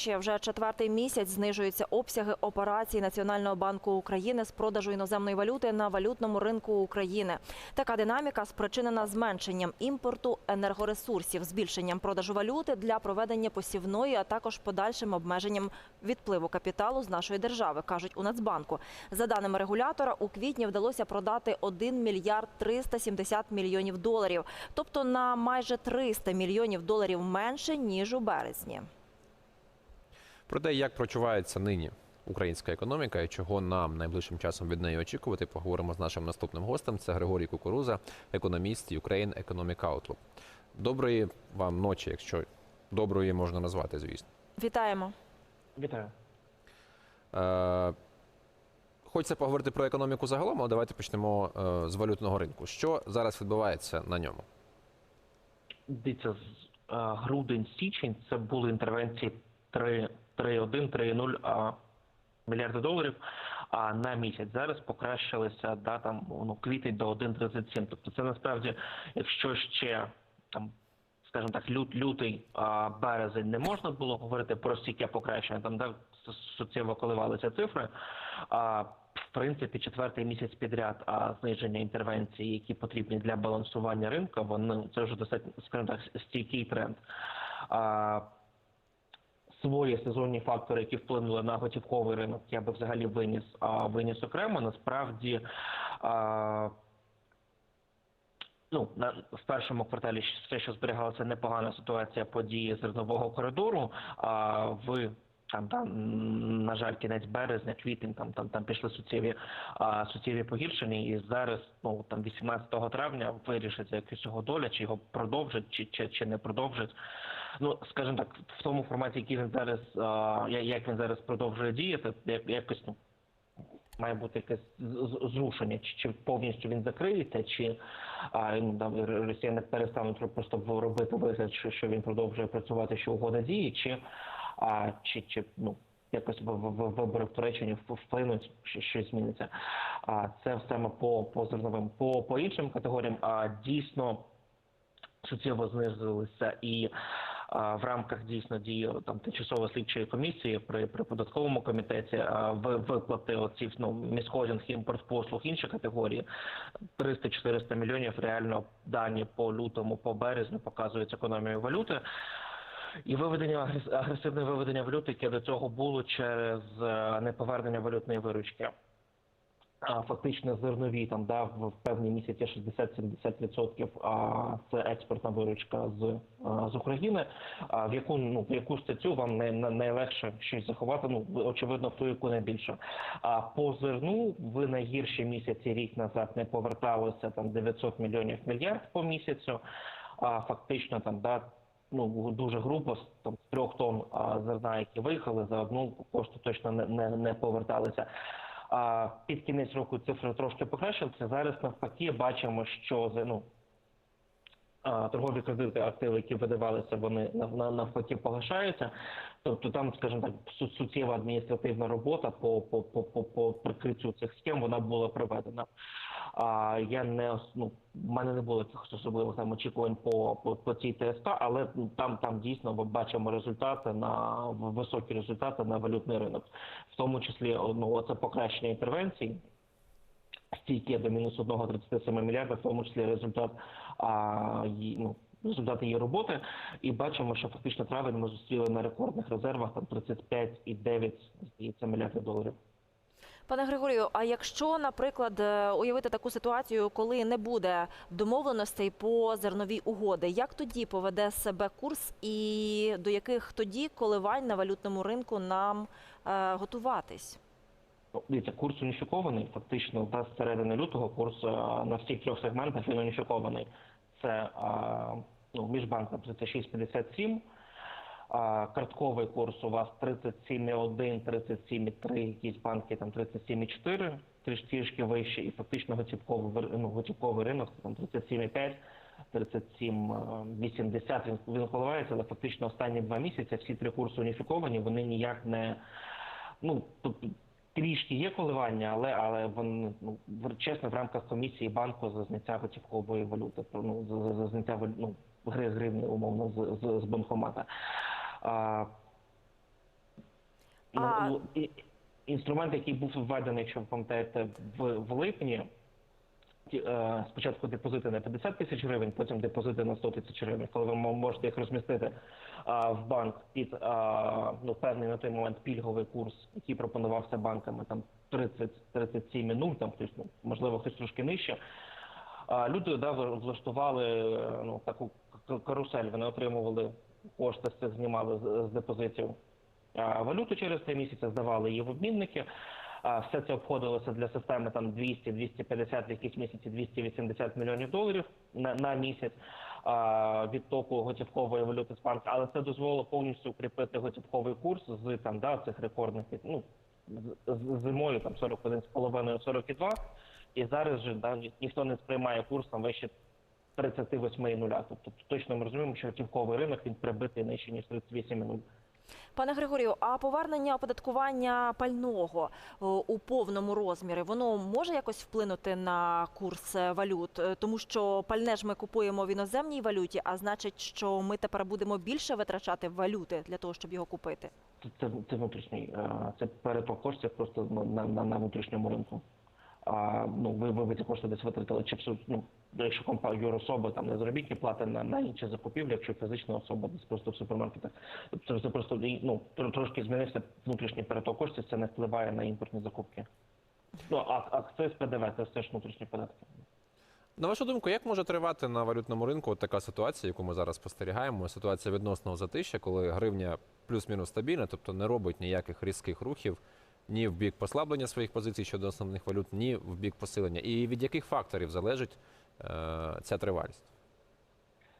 Ще вже четвертий місяць знижуються обсяги операцій Національного банку України з продажу іноземної валюти на валютному ринку України. Така динаміка спричинена зменшенням імпорту енергоресурсів, збільшенням продажу валюти для проведення посівної, а також подальшим обмеженням відпливу капіталу з нашої держави, кажуть у Нацбанку. За даними регулятора, у квітні вдалося продати 1 мільярд 370 мільйонів доларів, тобто на майже 300 мільйонів доларів менше ніж у березні. Про те, як прочувається нині українська економіка і чого нам найближчим часом від неї очікувати, поговоримо з нашим наступним гостем. Це Григорій Кукуруза, економіст Ukraine Economic Outlook. Доброї вам ночі, якщо доброї можна назвати, звісно. Вітаємо. Вітаю. Е, Хочеться поговорити про економіку загалом, але давайте почнемо е, з валютного ринку. Що зараз відбувається на ньому? Дивіться, з е, грудень січень це були інтервенції 3 3,1, 3,0 а, мільярди доларів. А на місяць зараз покращилися да, там, ну, квітень до 1,37. Тобто це насправді, якщо ще там, скажімо так, лют, лютий, а, березень не можна було говорити про стійке покращення, там да, суттєво коливалися цифри. А, в принципі, четвертий місяць підряд а зниження інтервенцій, які потрібні для балансування ринку, вони це вже достатньо скажімо так, стійкий тренд. А, свої сезонні фактори, які вплинули на готівковий ринок, я би взагалі виніс а, виніс окремо. Насправді. А, Ну, на в першому кварталі все, що зберігалася непогана ситуація події зернового коридору. А в там, там, на жаль, кінець березня, квітень, там там там пішли суттєві а, суттєві погіршення, і зараз, ну там 18 травня, вирішиться якась його доля, чи його продовжать, чи чи, чи не продовжать. Ну, скажімо так, в тому форматі, який він зараз, як він зараз продовжує діяти, як- якось ну має бути якесь зрушення, чи, чи повністю він закриється, чи а, ну, росіяни перестануть просто робити вигляд, що, що він продовжує працювати, що угода діє, чи, а, чи, чи ну, якось в, вибори в Туреччині вплинуть, що щось зміниться. А це саме по, по зерновим. По, по іншим категоріям а, дійсно суттєво знизилися і в рамках дійсно дії там тимчасової слідчої комісії при, при податковому комітеті ви- виплати оці ну, міськозінг, імпорт послуг, інші категорії 300-400 мільйонів реально дані по лютому, по березню показують економію валюти. І виведення агрес- агресивне виведення валюти, яке до цього було через е, неповернення валютної виручки. Фактично зернові там да в певні місяці 60-70% а це експортна виручка з, з України. А в яку ну в яку статтю вам не, найлегше щось заховати? Ну очевидно, в ту, яку найбільше. А по зерну ви найгірші місяці рік назад не поверталося там 900 мільйонів мільярд по місяцю. А фактично там да. Ну дуже грубо там з трьох тонн зерна, які виїхали за одну кошти точно не, не, не поверталися. А під кінець року цифри трошки покращилися. Зараз навпаки бачимо, що ну, торгові кредити, активи, які видавалися, вони нав- нав- навпаки погашаються. Тобто там, скажімо так, суттєва адміністративна робота по, по, по, по, по прикриттю цих схем вона була проведена. А я не ну, в мене не було якихось особливих там очікувань по, по, по цій ТСК, але там, там дійсно ми бачимо результати на високі результати на валютний ринок, в тому числі ну, це покращення інтервенцій. Стійке до мінус 1,37 мільярда, в тому числі результат а, ну, результати її роботи. І бачимо, що фактично травень ми зустріли на рекордних резервах там 35,9 здається, мільярдів доларів. Пане Григорію, а якщо, наприклад, е, уявити таку ситуацію, коли не буде домовленостей по зерновій угоди, як тоді поведе себе курс і до яких тоді коливань на валютному ринку нам е, готуватись? Ну, Дивіться, курс уніфікований. Фактично, та з середини лютого курс на всіх трьох сегментах він уніфікований. Це а, ну, міжбанком 36,57, а, картковий курс у вас 37,1, 37,3, якісь банки там 37,4, трішки вище, і фактично готівковий, ну, готівковий ринок там 37,5. 37,80 він, він коливається, але фактично останні два місяці всі три курси уніфіковані, вони ніяк не ну трішки є коливання, але але вони ну чесно в рамках комісії банку за зняття готівкової валюти, ну за, за, за зняття ну, гри гривни умовно з, з, з банкомата. А, Ну, А- л- і- інструмент, який був введений, якщо ви пам'ятаєте, в, в липні. е, Спочатку депозити на 50 тисяч гривень, потім депозити на 100 тисяч гривень, коли ви можете їх розмістити а, в банк під а, ну, певний на той момент пільговий курс, який пропонувався банками, там 30 37,0, там хтось, ну, можливо, хтось трошки нижче. Люди да, влаштували е, ну, таку карусель, вони отримували кошти, з цих знімали з, депозитів валюту через три місяці, здавали її в обмінники. Все це обходилося для системи там 200, 250, в якісь місяці 280 мільйонів доларів на, на місяць а, відтоку готівкової валюти з банку, але це дозволило повністю укріпити готівковий курс з там да цих рекордних ну зимою там 41,5-42, і зараз же да, ніхто не сприймає курс там вище 38,0. Тобто точно ми розуміємо, що готівковий ринок він прибитий нижче ніж 38,0. Пане Григорію, а повернення оподаткування пального у повному розмірі воно може якось вплинути на курс е, валют, Е, тому що пальне ж ми купуємо в іноземній валюті, а значить, що ми тепер будемо більше витрачати валюти для того, щоб його купити. Це, це, внутрішній, е, це переток коштів просто на, на, на внутрішньому ринку. А, ну, ви, ви, ці кошти десь витратили, чи ну, якщо компанія юрособа там не заробітні плати на, на інші закупівлі, якщо фізична особа десь просто в супермаркетах. Це просто ну, трошки змінився внутрішній переток коштів, це не впливає на імпортні закупки. Ну, а акциз ПДВ це все ж внутрішні податки. На вашу думку, як може тривати на валютному ринку от така ситуація, яку ми зараз спостерігаємо? Ситуація відносного затища, коли гривня плюс-мінус стабільна, тобто не робить ніяких різких рухів ні в бік послаблення своїх позицій щодо основних валют, ні в бік посилення. І від яких факторів залежить ця тривалість?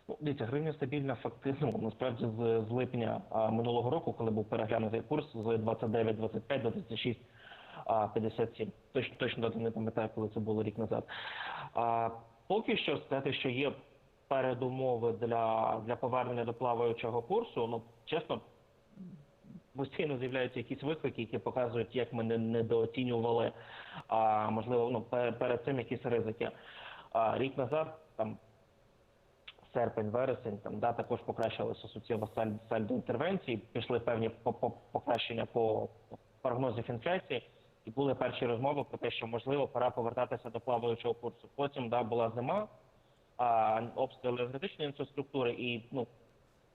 Ну, дивіться, гривня стабільна фактично насправді з, з липня минулого року, коли був переглянутий курс з 29-25 до 36 а, 57. Точно точно не пам'ятаю, коли це було рік назад. А, поки що сказати, що є передумови для, для повернення до плаваючого курсу, ну чесно. Постійно з'являються якісь виклики, які показують, як ми не недооцінювали, а можливо, ну перед цим якісь ризики. А рік назад там серпень, вересень, там да також покращилося суттєво саль- сальдо інтервенції. Пішли певні по- по- покращення по прогнозів інфляції, і були перші розмови про те, що можливо пора повертатися до плаваючого курсу. Потім да була зима, а обстріли енергетичної інфраструктури, і ну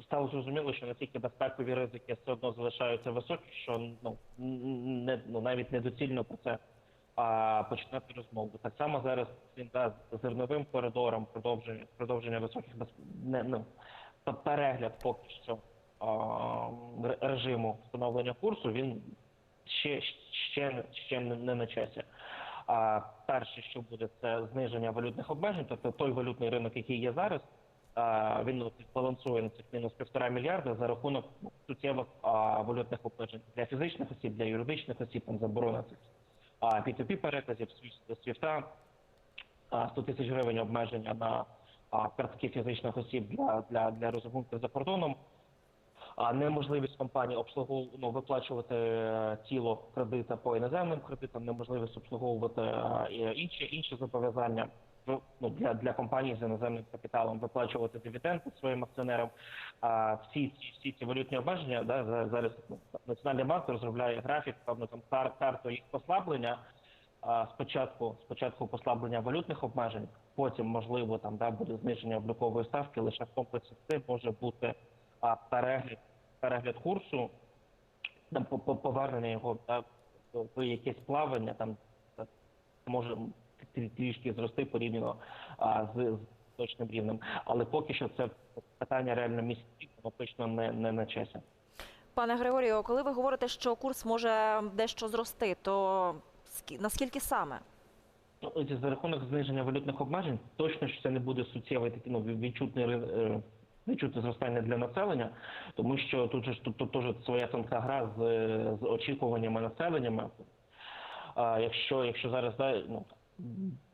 стало зрозуміло, що настільки безпекові ризики все одно залишаються високі, що ну не ну навіть недоцільно про це а починати розмову. Так само зараз він да, зерновим коридором продовження продовження високих без не ну перегляд поки що а, режиму встановлення курсу. Він ще ще ще не, на часі. А перше, що буде, це зниження валютних обмежень, тобто той валютний ринок, який є зараз. Він балансує на цих мінус півтора мільярда за рахунок суттєвих валютних обмежень для фізичних осіб, для юридичних осіб, там заборона цих а P2P переказів Свіфта, 100 тисяч гривень обмеження на картки фізичних осіб для, для, для розрахунків за кордоном, а неможливість компанії обслугову ну, виплачувати е, тіло кредита по іноземним кредитам, неможливість обслуговувати е, інші інші зобов'язання ну, ну, для, для компаній з іноземним капіталом виплачувати дивіденди своїм акціонерам. А всі всі ці валютні обмеження да, зараз ну, Національний банк розробляє графік, певно там кар, карту їх послаблення. А, спочатку спочатку послаблення валютних обмежень, потім можливо там да буде зниження облікової ставки. Лише в комплексі цим може бути а, перегляд перегляд курсу, там по- по- повернення його да, в якесь плавання, там може трішки зрости порівняно а, з, з точним рівнем. Але поки що це питання реально місяців, воно точно не, не на часі. Пане Григорію, коли ви говорите, що курс може дещо зрости, то наскільки саме? Ну, за рахунок зниження валютних обмежень, точно що це не буде суттєвий такий ну, відчутний е, відчутне зростання для населення, тому що тут ж тут, тут теж своя тонка гра з, з очікуваннями населеннями. А якщо, якщо зараз да, ну,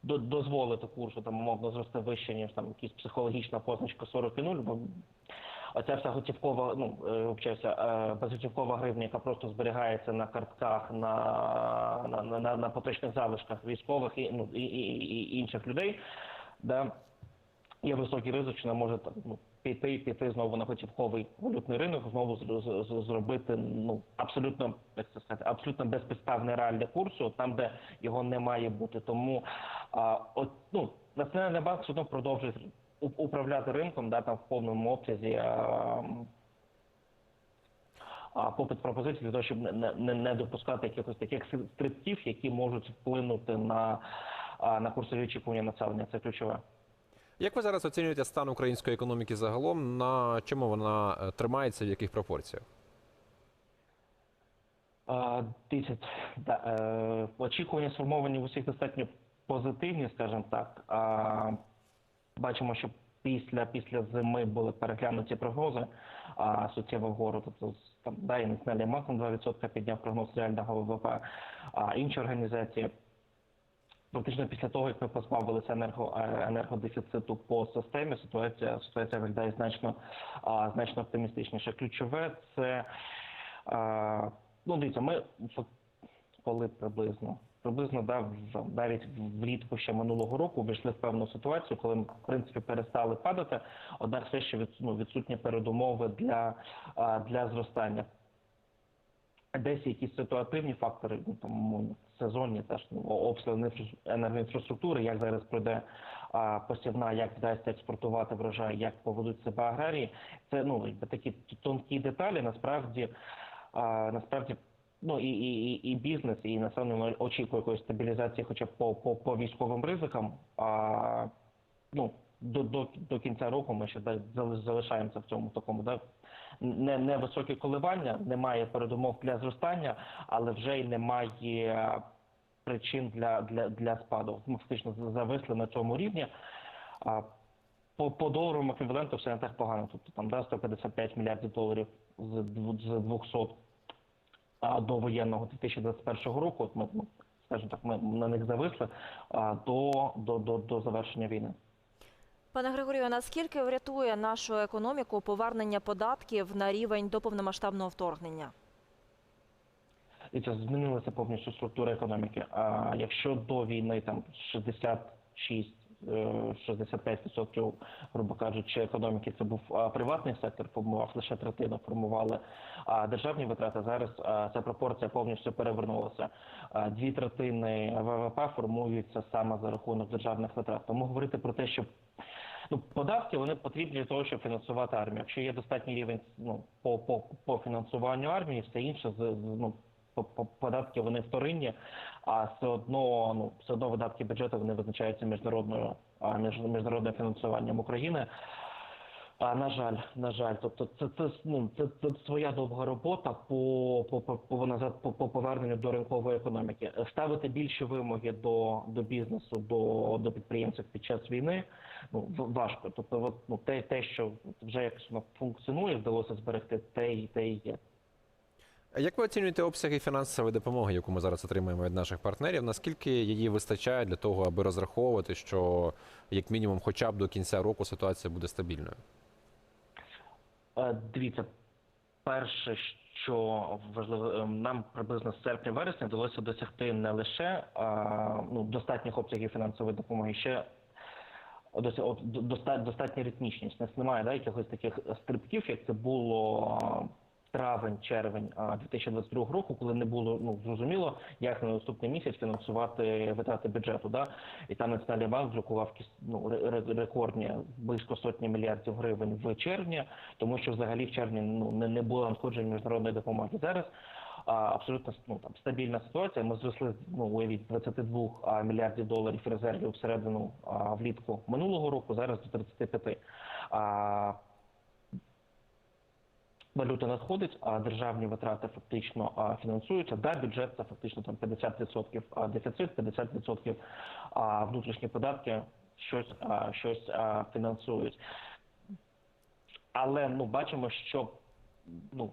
дозволити курсу там умовно зрости вище, ніж там якісь психологічна позначка 40 і 0, бо оця вся готівкова, ну вчився е, безготівкова гривня, яка просто зберігається на картках, на, на, на, на поточних залишках військових і, ну, і, і, і інших людей, да, є високий ризик, що вона може ну, піти, піти знову на готівковий валютний ринок, знову з- зробити ну абсолютно як це сказати, абсолютно безпідставний реальний курсу, там де його не має бути. Тому а, от ну національний банк все одно продовжує управляти ринком, да там в повному обсязі. А, попит пропозицій для того, щоб не, не, не допускати якихось таких стрибків, які можуть вплинути на, на курсові очікування населення. Це ключове. Як ви зараз оцінюєте стан української економіки загалом? На чому вона е, тримається, в яких пропорціях? Дивіться, е, очікування сформовані в усіх достатньо позитивні, скажімо так. Бачимо, що після, після зими були переглянуті прогнози а, суттєво вгору. Тобто там, да, і Національний банк на 2% підняв прогноз реального ВВП, а інші організації. Фактично після того, як ми позбавилися енерго, е, енергодефіциту по системі, ситуація ситуація виглядає значно значно оптимістичніше. Ключове це ну дивіться, ми коли приблизно приблизно да, навіть влітку ще минулого року вийшли в певну ситуацію, коли ми в принципі перестали падати. Однак все ще від, ну, відсутні передумови для, для зростання. Десь якісь ситуативні фактори, ну там ну, сезонні теж ну, обстріли інфра- енергоінфраструктури, як зараз пройде а, посівна, як вдасться експортувати врожай, як поведуть себе аграрії. Це ну такі тонкі деталі. Насправді, а, насправді, ну і, і, і бізнес, і населення очікує якоїсь стабілізації, хоча б по, по, по військовим ризикам. А, ну до, до, до кінця року ми ще зали- залишаємося в цьому такому да, не, не високі коливання, немає передумов для зростання, але вже й немає причин для, для, для спаду. Ми фактично зависли на цьому рівні. А по, по доларовому еквіваленту все не так погано. Тобто там да, 155 мільярдів доларів з, з 200 а, до воєнного 2021 року. От ми, ну, скажімо так, ми на них зависли а, до, до, до, до завершення війни. Пане Григорію, наскільки врятує нашу економіку повернення податків на рівень до повномасштабного вторгнення? І це змінилася повністю структура економіки. А якщо до війни там 66 е, 65%, грубо кажучи, економіки це був приватний сектор, формував лише третину, формували а державні витрати. Зараз ця пропорція повністю перевернулася. Дві третини ВВП формуються саме за рахунок державних витрат. Тому говорити про те, що Ну, податки вони потрібні для того, щоб фінансувати армію. Якщо є достатній рівень ну, по, по, по фінансуванню армії, все інше з- ну, по- по- податки вони вторинні, а все одно ну все одно видатки бюджету вони визначаються міжнародною між, міжнародним фінансуванням України. А на жаль, на жаль, тобто це це ну це, це своя довга робота по по по назад по, по поверненню до ринкової економіки. Ставити більші вимоги до, до бізнесу, до, до підприємців під час війни. Ну важко. Тобто, от, ну те, те, що вже якось воно функціонує, вдалося зберегти, те і те і є. Як ви оцінюєте обсяги фінансової допомоги, яку ми зараз отримуємо від наших партнерів? Наскільки її вистачає для того, аби розраховувати, що як мінімум, хоча б до кінця року ситуація буде стабільною? Е, Дивіться, перше, що важливо, е, нам приблизно з серпня-вересня вдалося досягти не лише ну, достатніх обсягів фінансової допомоги, ще достатня ритмічність. У нас немає да, якихось таких стрибків, як це було а, травень, червень а, 2022 року, коли не було ну зрозуміло, як на наступний місяць фінансувати витрати бюджету. Да? І там Національний банк друкував ну, ре- ре- рекордні близько сотні мільярдів гривень в червні, тому що взагалі в червні ну не, не було надходжень міжнародної допомоги. Зараз абсолютно ну, там стабільна ситуація. Ми зросли ну уявіть 22 а, мільярдів доларів резервів всередину а, влітку минулого року. Зараз до 35. А, Валюта надходить, а державні витрати фактично фінансуються. Да, бюджет це фактично там 50% дефіцит, 50% внутрішні податки щось, щось фінансують. Але ну бачимо, що ну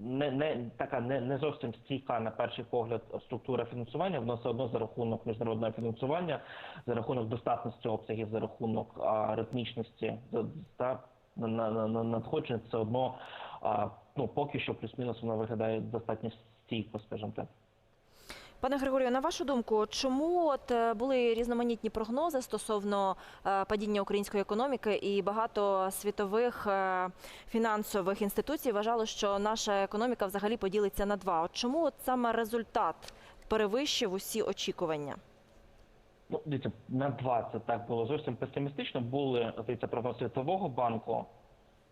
не, не така не, не зовсім стійка на перший погляд структура фінансування. Воно все одно за рахунок міжнародного фінансування, за рахунок достатності обсягів, за рахунок а, ритмічності та на, на, на, на надходження, все одно а, ну поки що плюс-мінус вона виглядає достатньо стійко, скажімо так. Пане Григорію, на вашу думку, чому от е, були різноманітні прогнози стосовно е, падіння української економіки, і багато світових е, фінансових інституцій вважали, що наша економіка взагалі поділиться на два? От чому от саме результат перевищив усі очікування? Ну, дивіться, на два це так було зовсім песимістично. Були здається, прогноз світового банку,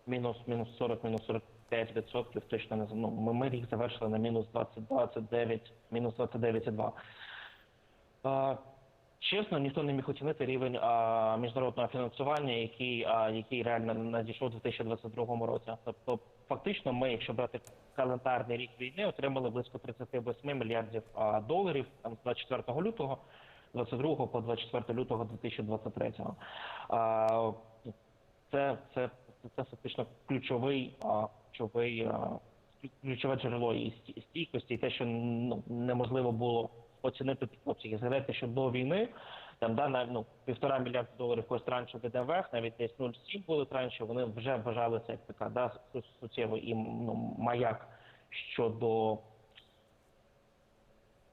мінус мінус 40, мінус 40. 5% точно не ну, ми, ми рік завершили на мінус 20-29, мінус 29,2. А, Чесно, ніхто не міг оцінити рівень а, міжнародного фінансування, який а, який реально надійшов у 2022 році. Тобто, фактично, ми, якщо брати календарний рік війни, отримали близько 38 мільярдів а, доларів там з 24 лютого, 22 по 24 лютого 2023. А, Це це це, це фактично ключовий. А, ключовий, а, ключове джерело і стійкості, і те, що ну, неможливо було оцінити під обсяги. Згадайте, що до війни там да, на ну, півтора мільярда доларів когось траншу ВДВ, навіть десь 0,7 були транші, вони вже вважалися як така да, суттєво і ну, маяк щодо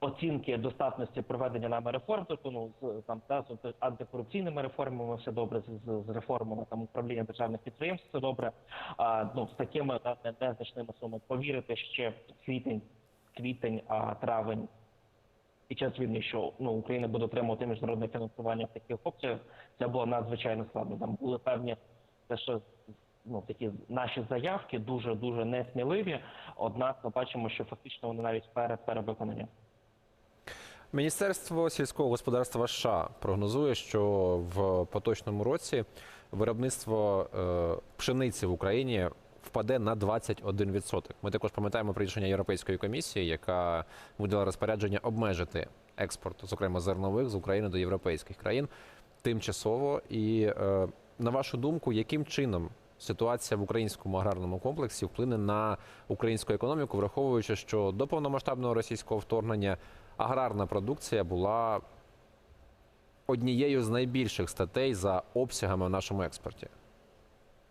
оцінки достатності проведення нами реформ, тобто ну з там та з антикорупційними реформами все добре, з, з, реформами там управління державних підприємств все добре. А ну з такими та, незначними сумами повірити ще квітень, квітень, а травень під час війни, що ну Україна буде отримувати міжнародне фінансування в таких опціях, це було надзвичайно складно. Там були певні те, що ну такі наші заявки дуже дуже несміливі. Однак ми бачимо, що фактично вони навіть перед перевиконані. Міністерство сільського господарства США прогнозує, що в поточному році виробництво е, пшениці в Україні впаде на 21%. Ми також пам'ятаємо про рішення Європейської комісії, яка видала розпорядження обмежити експорт, зокрема зернових, з України до європейських країн тимчасово. І е, на вашу думку, яким чином ситуація в українському аграрному комплексі вплине на українську економіку, враховуючи, що до повномасштабного російського вторгнення аграрна продукція була однією з найбільших статей за обсягами в нашому експорті.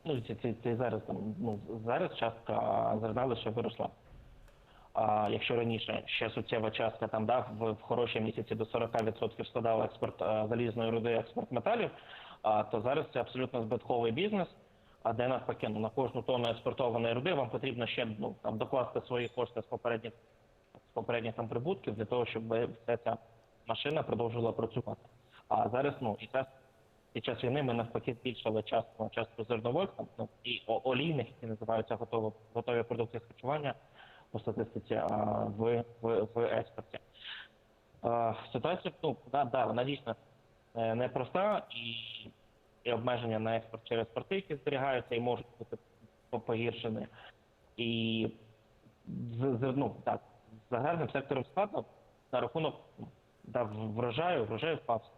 Ну, це, це, це зараз ну зараз частка зерна лише виросла. А якщо раніше ще суттєва частка там да, в, в хороші місяці до 40% складав експорт а, залізної руди, експорт металів, а, то зараз це абсолютно збитковий бізнес. А де навпаки, ну, на кожну тонну експортованої руди вам потрібно ще ну, там докласти свої кошти з попередніх попередніх там прибутків для того, щоб вся ця машина продовжувала працювати. А зараз ну і час під час війни ми навпаки збільшили частку частку зернових там, ну, і олійних, які називаються готові, готові продукти харчування по статистиці а, в, в, в експорті. А, ситуація ну, да, да, вона дійсно е, непроста і, і обмеження на експорт через порти, які зберігаються і можуть бути погіршені. І ну, так, з сектором складно на рахунок да, врожаю, врожай впав з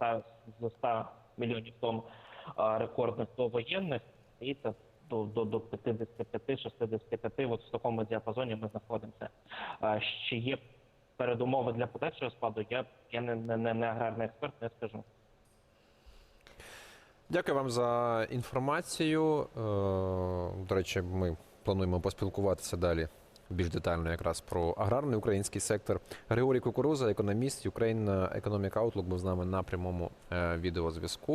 100 100 мільйонів тонн рекордних до воєнних, і це до, до, до 55-65, от в такому діапазоні ми знаходимося. Ще є передумови для подальшого складу, я, я не, не, не, не аграрний експерт, не скажу. Дякую вам за інформацію. Е, До речі, ми плануємо поспілкуватися далі більш детально якраз про аграрний український сектор. Григорій Кукуруза, економіст, Ukraine Economic Outlook, був з нами на прямому е, відеозв'язку.